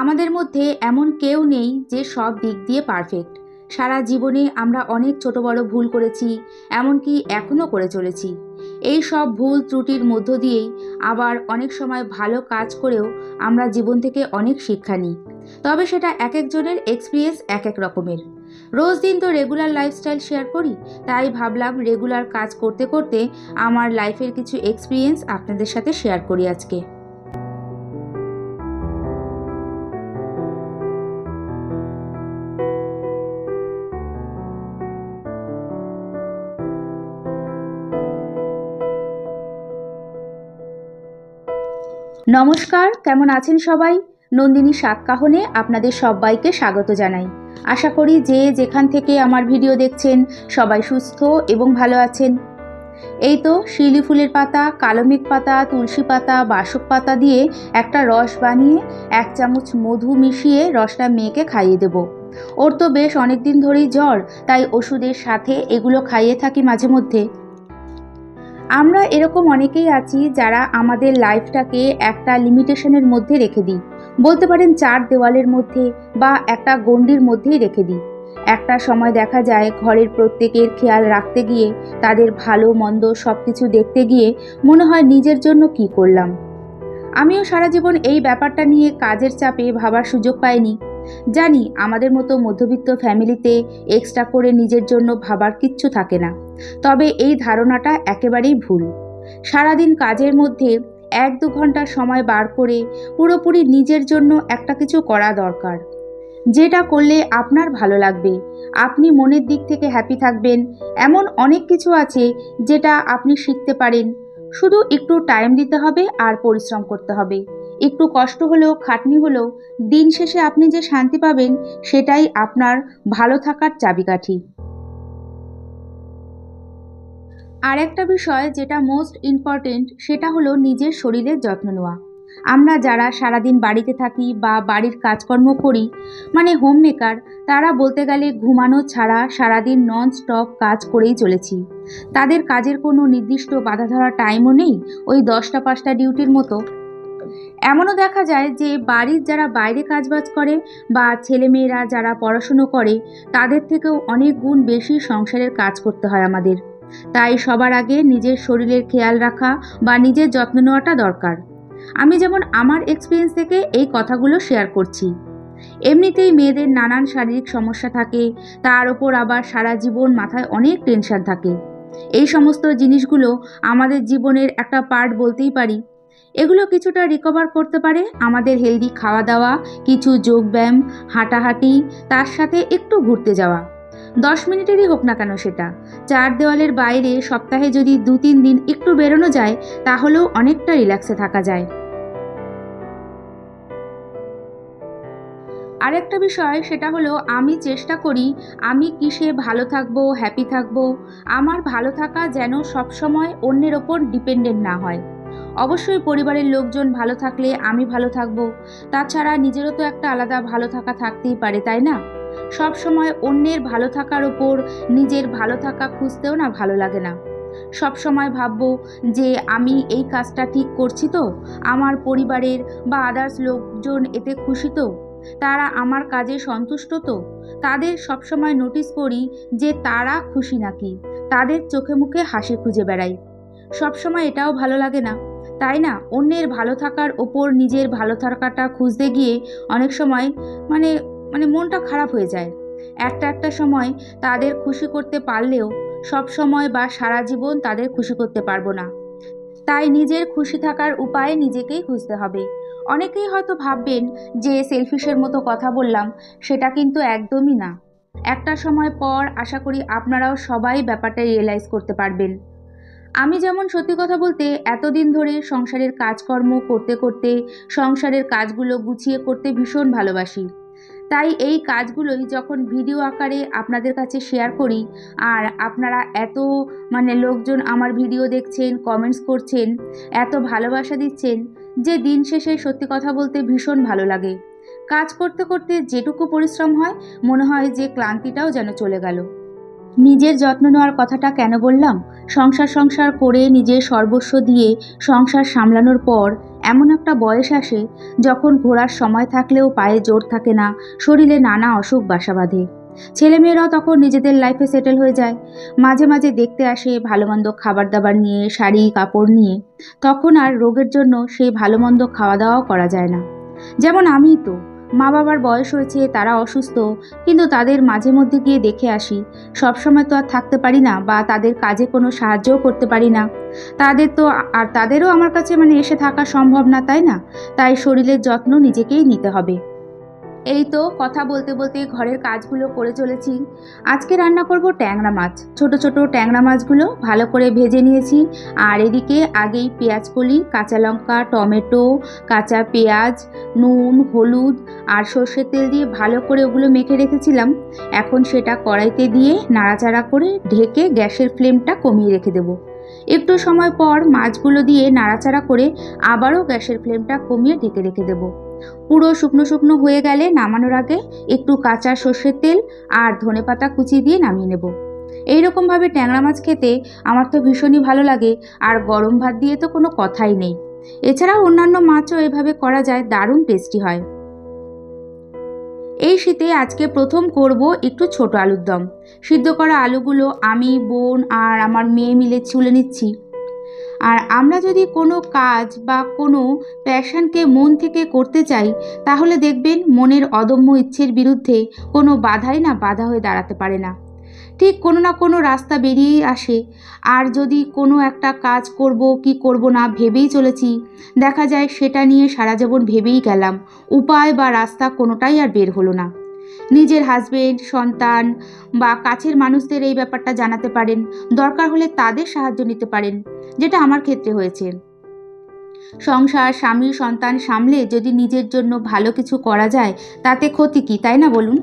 আমাদের মধ্যে এমন কেউ নেই যে সব দিক দিয়ে পারফেক্ট। সারা জীবনে আমরা অনেক ছোট বড় ভুল করেছি, এমনকি এখনও করে চলেছি। এই সব ভুল ত্রুটির মধ্য দিয়েই আবার অনেক সময় ভালো কাজ করেও আমরা জীবন থেকে অনেক শিক্ষা নিই। তবে সেটা এক একজনের এক্সপিরিয়েন্স এক এক রকমের। রোজ দিন তো রেগুলার লাইফস্টাইল শেয়ার করি, তাই ভাবলাম রেগুলার কাজ করতে করতে আমার লাইফের কিছু এক্সপিরিয়েন্স আপনাদের সাথে শেয়ার করি আজকে। নমস্কার, কেমন আছেন সবাই? নন্দিনী সাতকাহনে আপনাদের সবাইকে স্বাগত জানাই। আশা করি যে যেখান থেকে আমার ভিডিও দেখছেন, সবাই সুস্থ এবং ভালো আছেন। এই তো শিউলি ফুলের পাতা কালমেঘ পাতা, তুলসী পাতা, বাসক পাতা দিয়ে একটা রস বানিয়ে এক চামচ মধু মিশিয়ে রসটা মেয়েকে খাইয়ে দেব। ওর তো বেশ অনেক দিন ধরেই জ্বর, তাই ওষুধের সাথে এগুলো খাইয়ে থাকি মাঝে মধ্যে। আমরা এরকম অনেকেই আছি যারা আমাদের লাইফটাকে একটা লিমিটেশনের মধ্যে রেখে দিই। বলতে পারেন চার দেওয়ালের মধ্যে বা একটা গণ্ডির মধ্যেই রেখে দিই। একটা সময় দেখা যায় ঘরের প্রত্যেকের খেয়াল রাখতে গিয়ে, তাদের ভালো, মন্দ সব কিছু দেখতে গিয়ে মনে হয় নিজের জন্য কি করলাম। আমিও সারা জীবন এই ব্যাপারটা নিয়ে কাজের চাপে ভাবার সুযোগ পাইনি। জানি আমাদের মতো মধ্যবিত্ত ফ্যামিলিতে এক্সট্রা করে নিজের জন্য ভাবার কিচ্ছু থাকে না। তবে এই ধারণাটা একেবারেই ভুল। সারাদিন কাজের মধ্যে এক দু ঘণ্টা সময় বার করে পুরোপুরি নিজের জন্য একটা কিছু করা দরকার। যেটা করলে আপনার ভালো লাগবে। আপনি মনের দিক থেকে হ্যাপি থাকবেন। এমন অনেক কিছু আছে যেটা আপনি শিখতে পারেন। শুধু একটু টাইম দিতে হবে আর পরিশ্রম করতে হবে। একটু কষ্ট হলেও, খাটনি হলেও, দিন শেষে আপনি যে শান্তি পাবেন, সেটাই আপনার ভালো থাকার চাবিকাঠি। আর একটা বিষয় যেটা মোস্ট ইম্পর্টেন্ট সেটা হলো নিজের শরীরের যত্ন নেওয়া। আমরা যারা সারাদিন বাড়িতে থাকি বা বাড়ির কাজকর্ম করি মানে হোম মেকার তারা বলতে গেলে ঘুমানো ছাড়া সারাদিন নন স্টপ কাজ করেই চলেছি। তাদের কাজের কোনো নির্দিষ্ট বাধা ধরা টাইমও নেই, ওই দশটা পাঁচটা ডিউটির মতো। এমনও দেখা যায় যে বাড়ির যারা বাইরে কাজবাজ করে বা ছেলেমেয়েরা যারা পড়াশুনো করে, তাদের থেকেও অনেক গুণ বেশি সংসারের কাজ করতে হয় আমাদের। তাই সবার আগে নিজের শরীরের খেয়াল রাখা বা নিজের যত্ন নেওয়াটা দরকার। আমি যেমন আমার এক্সপিরিয়েন্স থেকে এই কথাগুলো শেয়ার করছি। এমনিতেই মেয়েদের নানান শারীরিক সমস্যা থাকে, তার ওপর আবার সারা জীবন মাথায় অনেক টেনশন থাকে। এই সমস্ত জিনিসগুলো আমাদের জীবনের একটা পার্ট বলতেই পারি। এগুলো কিছুটা রিকভার করতে পারে। আমাদের হেলদি খাওয়া দাওয়া, কিছু যোগব্যায়াম হাঁটাহাঁটি, তার সাথে একটু ঘুরতে যাওয়া। দশ মিনিটেরই হোক না কেন সেটা। চার দেওয়ালের বাইরে সপ্তাহে যদি দু তিন দিন একটু বেরোনো যায়, তাহলেও অনেকটা রিল্যাক্সে থাকা যায়। আরেকটা বিষয়, সেটা হলো আমি চেষ্টা করি, আমি কিসে ভালো থাকব হ্যাপি থাকব। আমার ভালো থাকা যেন সবসময় অন্যের ওপর ডিপেন্ডেন্ট না হয়। অবশ্যই পরিবারের লোকজন ভালো থাকলে আমি ভালো থাকব। তাছাড়া নিজেরও তো একটা আলাদা ভালো থাকা থাকতেই পারে, তাই না? সব সময় অন্যের ভালো থাকার ওপর নিজের ভালো থাকা খুঁজতেও না ভালো লাগে না। সব সময় ভাববো যে আমি এই কাজটা ঠিক করছি তো? আমার পরিবারের বা আদার্স লোকজন এতে খুশি তো? তারা আমার কাজে সন্তুষ্ট তো? তাদের সবসময় নোটিস করি যে তারা খুশি নাকি? তাদের চোখে মুখে হাসি খুঁজে বেড়াই। সবসময় এটাও ভালো লাগে না। তাই না? অন্যের ভালো থাকার ওপর নিজের ভালো থাকাটা খুঁজতে গিয়ে অনেক সময় মানে মানে মনটা খারাপ হয়ে যায়। একটা একটা সময় তাদের খুশি করতে পারলেও সব সময় বা সারা জীবন তাদের খুশি করতে পারব না। তাই নিজের খুশি থাকার উপায় নিজেকেই খুঁজতে হবে। অনেকেই হয়তো ভাববেন যে সেলফিশের মতো কথা বললাম, সেটা কিন্তু একদমই না। একটা সময় পর আশা করি আপনারাও সবাই ব্যাপারটা রিয়েলাইজ করতে পারবেন। আমি যেমন সত্যি কথা বলতে এতদিন ধরে সংসারের কাজকর্ম করতে করতে, সংসারের কাজগুলো গুছিয়ে করতে ভীষণ ভালোবাসি। তাই এই কাজগুলোই যখন ভিডিও আকারে আপনাদের কাছে শেয়ার করি, আর আপনারা এত মানে লোকজন আমার ভিডিও দেখছেন কমেন্টস করছেন, এত ভালোবাসা দিচ্ছেন, যে দিন শেষে সত্যি কথা বলতে ভীষণ ভালো লাগে। কাজ করতে করতে যেটুকু পরিশ্রম হয়, মনে হয় যে ক্লান্তিটাও যেন চলে গেল। নিজের যত্ন নেওয়ার কথাটা কেন বললাম? সংসার সংসার করে নিজের সর্বস্ব দিয়ে সংসার সামলানোর পর এমন একটা বয়স আসে যখন ঘোরার সময় থাকলেও পায়ে জোর থাকে না, শরীরে নানা অসুখ বাসা বাঁধে। ছেলেমেয়েরাও তখন নিজেদের লাইফে সেটেল হয়ে যায়। মাঝে মাঝে দেখতে আসে ভালো মন্দ খাবার দাবার নিয়ে, শাড়ি, কাপড় নিয়ে। তখন আর রোগের জন্য সেই ভালো মন্দ খাওয়া দাওয়াও করা যায় না। যেমন আমি তো। মা বাবার বয়স হয়েছে, তারা অসুস্থ, কিন্তু তাদের মাঝে মধ্যে গিয়ে দেখে আসি। সবসময় তো আর থাকতে পারি না বা তাদের কাজে কোনো সাহায্যও করতে পারি না। তাদের তো আর তাদেরও আমার কাছে মানে এসে থাকা সম্ভব না, তাই না? তাই শরীরের যত্ন নিজেকেই নিতে হবে। এই তো কথা বলতে বলতে ঘরের কাজগুলো করে চলেছি। আজকে রান্না করব ট্যাংরা মাছ। ছোট ছোট ট্যাংরা মাছগুলো ভালো করে ভেজে নিয়েছি। আর এদিকে আগেই পেঁয়াজ কলি, কাঁচা লঙ্কা, টমেটো, কাঁচা পেঁয়াজ, নুন, হলুদ আর সর্ষের তেল দিয়ে ভালো করে ওগুলো মেখে রেখেছিলাম। এখন সেটা কড়াইতে দিয়ে নাড়াচাড়া করে ঢেকে গ্যাসের ফ্লেমটা কমিয়ে রেখে দেবো। একটু সময় পর মাছগুলো দিয়ে নাড়াচাড়া করে আবারও গ্যাসের ফ্লেমটা কমিয়ে ঢেকে রেখে দেবো। পুরো শুকনো শুকনো হয়ে গেলে নামানোর আগে একটু কাঁচা সর্ষের তেল আর ধনেপাতা কুচি দিয়ে নামিয়ে নেব। এইরকমভাবে ট্যাংরা মাছ খেতে আমার তো ভীষণই ভালো লাগে আর গরম ভাত দিয়ে তো কোনো কথাই নেই। এছাড়াও অন্যান্য মাছও এভাবে করা যায়, দারুণ টেস্টি হয়। এই শীতে আজকে প্রথম করব একটু ছোট আলুর দম। সিদ্ধ করা আলুগুলো আমি, বোন আর আমার মেয়ে মিলে ছুলে নিচ্ছি। আর আমরা যদি কোনো কাজ বা কোনো প্যাশনকে মন থেকে করতে চাই, তাহলে দেখবেন মনের অদম্য ইচ্ছের বিরুদ্ধে কোনো বাধাই না বাধা হয়ে দাঁড়াতে পারে না। ঠিক কোনো না কোনো রাস্তা বেরিয়েই আসে। আর যদি কোনো একটা কাজ করব কি করব না ভেবেই চলেছি, দেখা যায় সেটা নিয়ে সারা জীবন ভেবেই গেলাম। উপায় বা রাস্তা কোনোটাই আর বের হলো না। নিজের হাজবেন্ড সন্তান বা কাছের মানুষদের এই ব্যাপারটা জানাতে পারেন। দরকার হলে তাদের সাহায্য নিতে পারেন, যেটা আমার ক্ষেত্রে হয়েছে। সংসার, স্বামী, সন্তান সামলে যদি নিজের জন্য ভালো কিছু করা যায়, তাতে ক্ষতি কি, তাই না বলুন?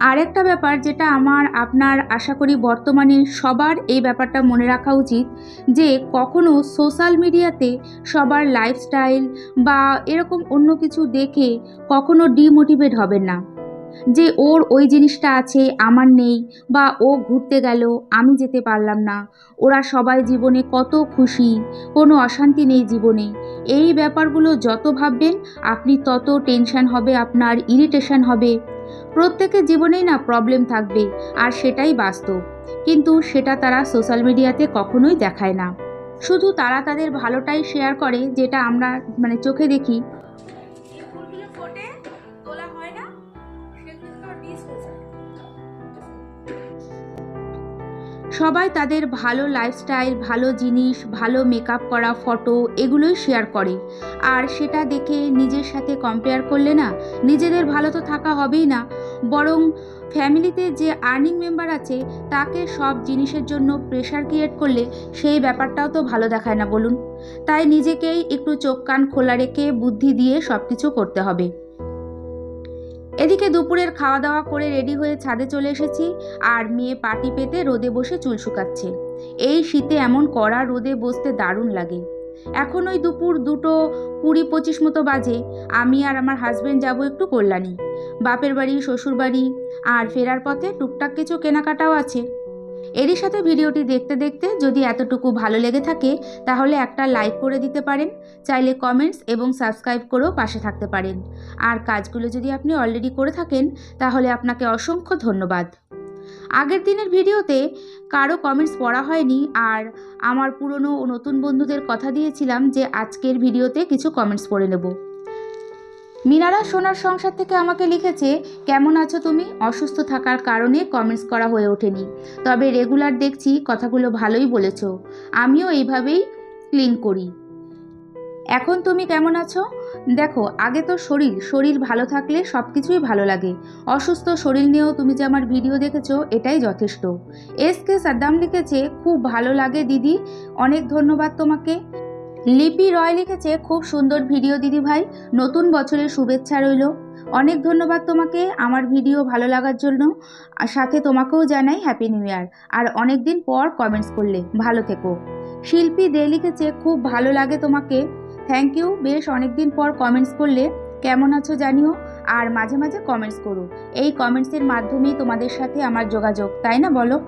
আরেকটা ব্যাপার যেটা আমার, আপনার আশা করি বর্তমানে সবার এই ব্যাপারটা মনে রাখা উচিত যে কখনো সোশ্যাল মিডিয়াতে সবার লাইফস্টাইল বা এরকম অন্য কিছু দেখে কখনো ডিমোটিভেট হবেন না। যে ওর ওই জিনিসটা আছে, আমার নেই বা ও ঘুরতে গেল, আমি যেতে পারলাম না, ওরা সবাই জীবনে কত খুশি, কোনো অশান্তি নেই জীবনে। এই ব্যাপারগুলো যত ভাববেন, আপনি তত টেনশন হবে, আপনার ইরিটেশন হবে। প্রত্যেকের জীবনেই না প্রবলেম থাকবে, আর সেটাই বাস্তব। কিন্তু সেটা তারা সোশ্যাল মিডিয়াতে কখনোই দেখায় না। শুধু তারা তাদের ভালোটাই শেয়ার করে, যেটা আমরা মানে চোখে দেখি সবাই তাদের ভালো লাইফস্টাইল ভালো জিনিস, ভালো মেকআপ করা ফটো এগুলোই শেয়ার করে। আর সেটা দেখে নিজের সাথে কম্পেয়ার করলে না, নিজেদের ভালো তো থাকা হবেই না। বরং ফ্যামিলিতে যে আর্নিং মেম্বার আছে, তাকে সব জিনিসের জন্য প্রেশার ক্রিয়েট করলে সেই ব্যাপারটাও তো ভালো দেখায় না বলুন। তাই নিজেকেই একটু চোখ কান খোলা রেখে বুদ্ধি দিয়ে সব কিছু করতে হবে। এদিকে দুপুরের খাওয়া দাওয়া করে রেডি হয়ে ছাদে চলে এসেছি আর মেয়ে পাটি পেতে রোদে বসে চুল শুকাচ্ছে। এই শীতে এমন কড়া রোদে বসতে দারুণ লাগে। এখন ওই দুপুর দুটো কুড়ি পঁচিশ মতো বাজে। আমি আর আমার হাজব্যান্ড যাব একটু কল্যাণী। বাপের বাড়ি শ্বশুর বাড়ি আর ফেরার পথে টুকটাক কিছু কেনাকাটাও আছে। এরই সাথে ভিডিওটি দেখতে দেখতে যদি এতটুকু ভালো লেগে থাকে, তাহলে একটা লাইক করে দিতে পারেন, চাইলে কমেন্টস এবং সাবস্ক্রাইব করেও পাশে থাকতে পারেন। আর কাজগুলো যদি আপনি অলরেডি করে থাকেন, তাহলে আপনাকে অসংখ্য ধন্যবাদ। আগের দিনের ভিডিওতে কারও কমেন্টস পড়া হয়নি, আর আমার পুরনো ও নতুন বন্ধুদের কথা দিয়েছিলাম যে আজকের ভিডিওতে কিছু কমেন্টস পড়ে নেব। মিনারা সোনার সংসার থেকে আমাকে লিখেছে, কেমন আছো তুমি? অসুস্থ থাকার কারণে কমেন্টস করা হয়ে ওঠেনি। তবে রেগুলার দেখছি, কথাগুলো ভালোই বলেছ। আমিও এইভাবেই ক্লিন করি। এখন তুমি কেমন আছো? দেখো, আগে তো শরীর শরীর ভালো থাকলে সব কিছুই ভালো লাগে। অসুস্থ শরীর নিয়েও তুমি যে আমার ভিডিও দেখেছ, এটাই যথেষ্ট। এস কে সাদ্দাম লিখেছে, খুব ভালো লাগে দিদি, অনেক ধন্যবাদ তোমাকে। লিপি রয় লিখেছে খুব সুন্দর ভিডিও দিদি ভাই নতুন বছরের শুভেচ্ছা রইল। অনেক ধন্যবাদ তোমাকে আমার ভিডিও ভালো লাগার জন্য। আর সাথে তোমাকেও জানাই হ্যাপি নিউ ইয়ার আর অনেক দিন পর কমেন্টস করলে। ভালো থেকো। শিল্পী দে লিখেছে, খুব ভালো লাগে তোমাকে। থ্যাংক ইউ বেশ অনেক দিন পর কমেন্টস করলে। কেমন আছো জানিও। আর মাঝে মাঝে কমেন্টস করো। এই কমেন্টসের মাধ্যমেই তোমাদের সাথে আমার যোগাযোগ, তাই না বলো?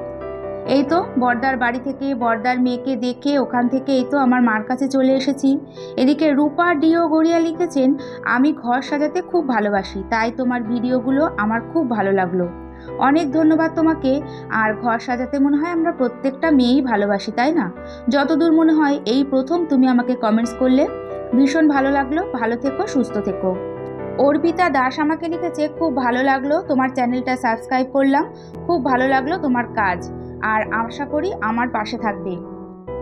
এই তো, বর্দার বাড়ি থেকে বর্দার মেয়েকে দেখে ওখান থেকে এই তো আমার মার কাছে চলে এসেছি। এদিকে রূপা, ডিও, গড়িয়া লিখেছেন, আমি ঘর সাজাতে খুব ভালোবাসি, তাই তোমার ভিডিওগুলো আমার খুব ভালো লাগল। অনেক ধন্যবাদ তোমাকে। আর ঘর সাজাতে মনে হয় আমরা প্রত্যেকটা মেয়েই ভালোবাসি, তাই না? যতদূর মনে হয় এই প্রথম তুমি আমাকে কমেন্টস করলে। ভীষণ ভালো লাগল, ভালো থেকো, সুস্থ থেকো। অর্পিতা দাস আমাকে লিখেছে, খুব ভালো লাগল তোমার চ্যানেলটা সাবস্ক্রাইব করলাম, খুব ভালো লাগল তোমার কাজ, আর আশা করি আমার পাশে থাকবে।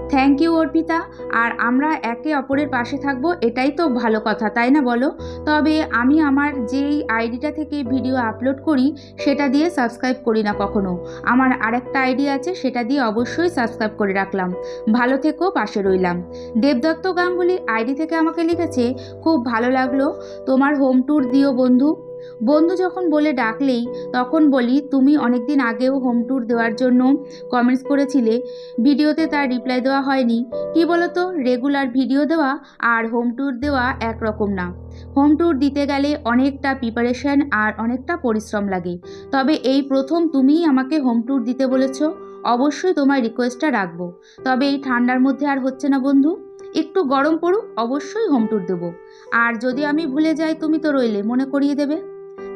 Thank you Arpita. আর আমরা একে অপরের পাশে থাকব, এটাই তো ভালো কথা, তাই না বলো? তবে আমি আমার যেই আইডিটা থেকে ভিডিও আপলোড করি, সেটা দিয়ে সাবস্ক্রাইব করি না কখনো। আমার আরেকটা আইডি আছে, সেটা দিয়ে অবশ্যই সাবস্ক্রাইব করে রাখলাম। ভালো থেকো, পাশে রইলাম। দেবদত্ত গাঙ্গুলি আইডি থেকে আমাকে লিখেছে, খুব ভালো লাগল। তোমার হোম ট্যুর দিও বন্ধু। বন্ধু যখন বলে ডাকলেই, তখন বলি, তুমি অনেকদিন আগেও হোম ট্যুর দেওয়ার জন্য কমেন্টস করেছিলে। ভিডিওতে তার রিপ্লাই দেওয়া হয়নি। কি বলতো রেগুলার ভিডিও দেওয়া আর হোম ট্যুর দেওয়া একরকম না। হোম ট্যুর দিতে গেলে অনেকটা প্রিপারেশন আর অনেকটা পরিশ্রম লাগে। তবে এই প্রথম তুমিই আমাকে হোম ট্যুর দিতে বলেছ। অবশ্যই তোমার রিকোয়েস্টটা রাখব। তবে এই ঠান্ডার মধ্যে আর হচ্ছে না বন্ধু। একটু গরম পড়ুক, অবশ্যই হোম ট্যুর দেবো। আর যদি আমি ভুলে যাই, তুমি তো রইলে, মনে করিয়ে দেবে।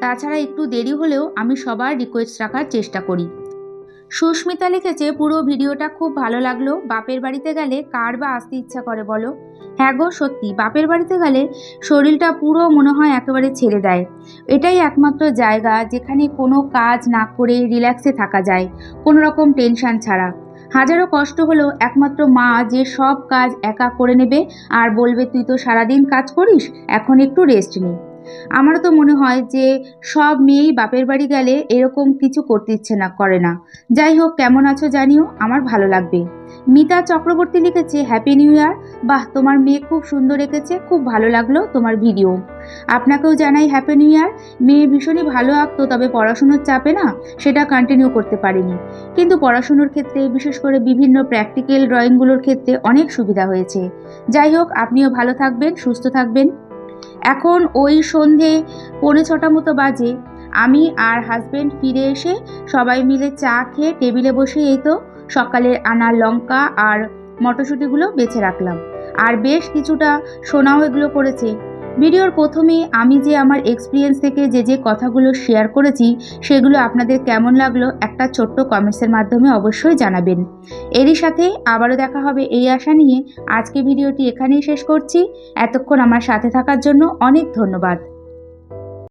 তাছাড়া একটু দেরি হলেও আমি সবার রিকোয়েস্ট রাখার চেষ্টা করি। সুস্মিতা লিখেছে, পুরো ভিডিওটা খুব ভালো লাগল। বাপের বাড়িতে গেলে কার বা আসতে ইচ্ছা করে বলো? হ্যাঁ গো, সত্যি। বাপের বাড়িতে গেলে শরীরটা পুরো মনে হয় একেবারে ছেড়ে দেয়। এটাই একমাত্র জায়গা যেখানে কোনো কাজ না করে রিল্যাক্সে থাকা যায়। কোনো রকম টেনশন ছাড়া। হাজারো কষ্ট হলো, একমাত্র মা যে সব কাজ একা করে নেবে। আর বলবে, তুই তো সারাদিন কাজ করিস, এখন একটু রেস্ট নে। আমারও তো মনে হয় যে সব মেয়েই বাপের বাড়ি গেলে এরকম কিছু করতে ইচ্ছে না, করে না। যাই হোক, কেমন আছো জানিও, আমার ভালো লাগবে। মিতা চক্রবর্তী লিখেছে হ্যাপি নিউ ইয়ার বাহ, তোমার মেয়ে খুব সুন্দর এঁকেছে, খুব ভালো লাগল তোমার ভিডিও। আপনাকেও জানাই হ্যাপি নিউ ইয়ার মেয়ে ভীষণই ভালো আঁকতো, তবে পড়াশুনোর চাপে না, সেটা কন্টিনিউ করতে পারেনি। কিন্তু পড়াশুনোর ক্ষেত্রে, বিশেষ করে বিভিন্ন প্র্যাকটিক্যাল ড্রয়িংগুলোর ক্ষেত্রে অনেক সুবিধা হয়েছে। যাই হোক, আপনিও ভালো থাকবেন, সুস্থ থাকবেন। এখন ওই সন্ধে পৌনে ছটা মতো বাজে। আমি আর হাজব্যান্ড ফিরে এসে সবাই মিলে চা খেয়ে টেবিলে বসে এই তো, সকালের আনা লঙ্কা আর মটরশুঁটিগুলো বেছে রাখলাম। আর বেশ কিছুটা সোনাও এগুলো করেছে ভিডিওর প্রথমে আমি যে আমার এক্সপিরিয়েন্স থেকে যে যে কথাগুলো শেয়ার করেছি, সেগুলো আপনাদের কেমন লাগল একটা ছোট্ট কমেন্টসের মাধ্যমে অবশ্যই জানাবেন। এরই সাথে আবারও দেখা হবে এই আশা নিয়ে। আজকে ভিডিওটি এখানেই শেষ করছি। এতক্ষণ আমার সাথে থাকার জন্য অনেক ধন্যবাদ।